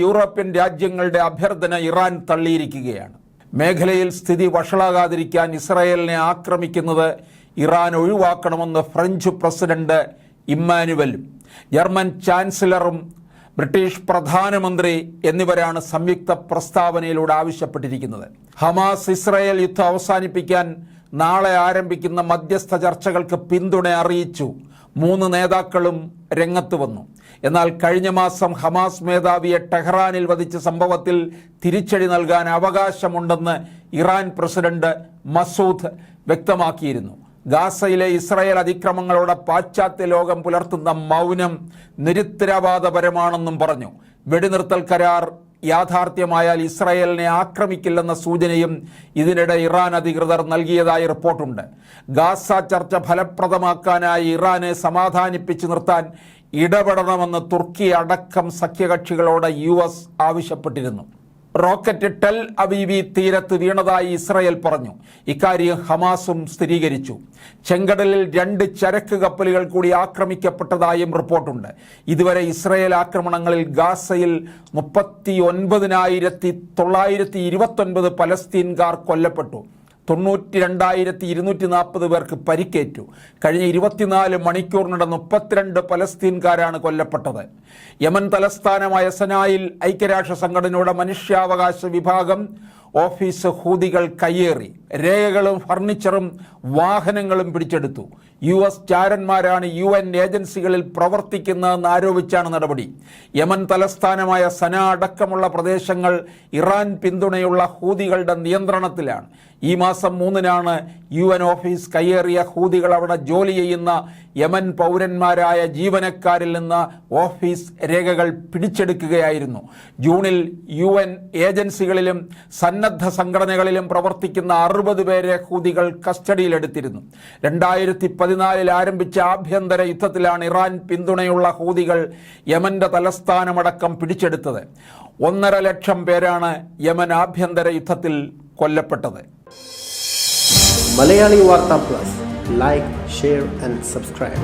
European രാജ്യങ്ങളുടെ അഭ്യർത്ഥന Iran തള്ളിയിരിക്കുകയാണ്. മേഖലയിൽ സ്ഥിതി വഷളാകാതിരിക്കാൻ ഇസ്രായേലിനെ ആക്രമിക്കുന്നത് ഇറാൻ ഒഴിവാക്കണമെന്ന് ഫ്രഞ്ച് പ്രസിഡന്റ് ഇമ്മാനുവലും ജർമ്മൻ ചാൻസലറും ബ്രിട്ടീഷ് പ്രധാനമന്ത്രി എന്നിവരാണ് സംയുക്ത പ്രസ്താവനയിലൂടെ ആവശ്യപ്പെട്ടിരിക്കുന്നത്. ഹമാസ് ഇസ്രായേൽ യുദ്ധം അവസാനിപ്പിക്കാൻ നാളെ ആരംഭിക്കുന്ന മധ്യസ്ഥ ചർച്ചകൾക്ക് പിന്തുണ അറിയിച്ചു. മൂന്ന് നേതാക്കളും രംഗത്ത് വന്നു. എന്നാൽ കഴിഞ്ഞ മാസം ഹമാസ് മേധാവിയെ ടെഹ്റാനിൽ വധിച്ച സംഭവത്തിൽ തിരിച്ചടി നൽകാൻ അവകാശമുണ്ടെന്ന് ഇറാൻ പ്രസിഡന്റ് മസൂദ് വ്യക്തമാക്കിയിരുന്നു. ഗാസയിലെ ഇസ്രായേൽ അതിക്രമങ്ങളോടെ പാശ്ചാത്യ ലോകം പുലർത്തുന്ന മൗനം നിരുത്തരവാദപരമാണെന്നും പറഞ്ഞു. വെടിനിർത്തൽ കരാർ യാഥാർത്ഥ്യമായാൽ ഇസ്രായേലിനെ ആക്രമിക്കില്ലെന്ന സൂചനയും ഇതിനിടെ ഇറാൻ അധികൃതർ നൽകിയതായി റിപ്പോർട്ടുണ്ട്. ഗാസ ചർച്ച ഫലപ്രദമാക്കാനായി ഇറാനെ സമാധാനിപ്പിച്ചു നിർത്താൻ ഇടപെടണമെന്ന് തുർക്കി അടക്കം സഖ്യകക്ഷികളോട് യു ആവശ്യപ്പെട്ടിരുന്നു. റോക്കറ്റ് ടെൽ അവീവി തീരത്ത് വീണതായി ഇസ്രയേൽ പറഞ്ഞു. ഇക്കാര്യം ഹമാസും സ്ഥിരീകരിച്ചു. ചെങ്കടലിൽ രണ്ട് ചരക്ക് കപ്പലുകൾ കൂടി ആക്രമിക്കപ്പെട്ടതായും റിപ്പോർട്ടുണ്ട്. ഇതുവരെ ഇസ്രയേൽ ആക്രമണങ്ങളിൽ ഗാസയിൽ മുപ്പത്തി ഒൻപതിനായിരത്തി തൊള്ളായിരത്തി ഇരുപത്തൊൻപത് പലസ്തീൻകാർ കൊല്ലപ്പെട്ടു. തൊണ്ണൂറ്റി രണ്ടായിരത്തി ഇരുന്നൂറ്റി നാൽപ്പത് പേർക്ക് പരിക്കേറ്റു. കഴിഞ്ഞ ഇരുപത്തിനാല് മണിക്കൂറിനിടെ മുപ്പത്തിരണ്ട് പലസ്തീൻകാരാണ് കൊല്ലപ്പെട്ടത്. യമൻ തലസ്ഥാനമായ സനായിൽ ഐക്യരാഷ്ട്ര സംഘടനയുടെ മനുഷ്യാവകാശ വിഭാഗം ഓഫീസ് ഹൂതികൾ കയ്യേറി. രേഖകളും ഫർണിച്ചറും വാഹനങ്ങളും പിടിച്ചെടുത്തു. യു എസ് ചാരന്മാരാണ് യു എൻ ഏജൻസികളിൽ പ്രവർത്തിക്കുന്നതെന്ന് ആരോപിച്ചാണ് നടപടി. യമൻ തലസ്ഥാനമായ സന അടക്കമുള്ള പ്രദേശങ്ങൾ ഇറാൻ പിന്തുണയുള്ള ഹൂതികളുടെ നിയന്ത്രണത്തിലാണ്. ഈ മാസം മൂന്നിനാണ് യു എൻ ഓഫീസ് കയ്യേറിയ ഹൂതികൾ അവിടെ ജോലി ചെയ്യുന്ന യമൻ പൗരന്മാരായ ജീവനക്കാരിൽ നിന്ന് ഓഫീസ് രേഖകൾ പിടിച്ചെടുക്കുകയായിരുന്നു. ജൂണിൽ യു എൻ ഏജൻസികളിലും സന്നദ്ധ സംഘടനകളിലും പ്രവർത്തിക്കുന്ന അറുപത് പേരെ ഹൂതികൾ കസ്റ്റഡിയിലെടുത്തിരുന്നു. രണ്ടായിരത്തി പതിനാലിൽ ആരംഭിച്ച ആഭ്യന്തര യുദ്ധത്തിലാണ് ഇറാൻ പിന്തുണയുള്ള ഹൂതികൾ യമന്റെ തലസ്ഥാനമടക്കം പിടിച്ചെടുത്തത്. ഒന്നര ലക്ഷം പേരാണ് യമൻ ആഭ്യന്തര യുദ്ധത്തിൽ കൊല്ലപ്പെട്ടത്. മലയാളി വാർത്താ plus. Like share and subscribe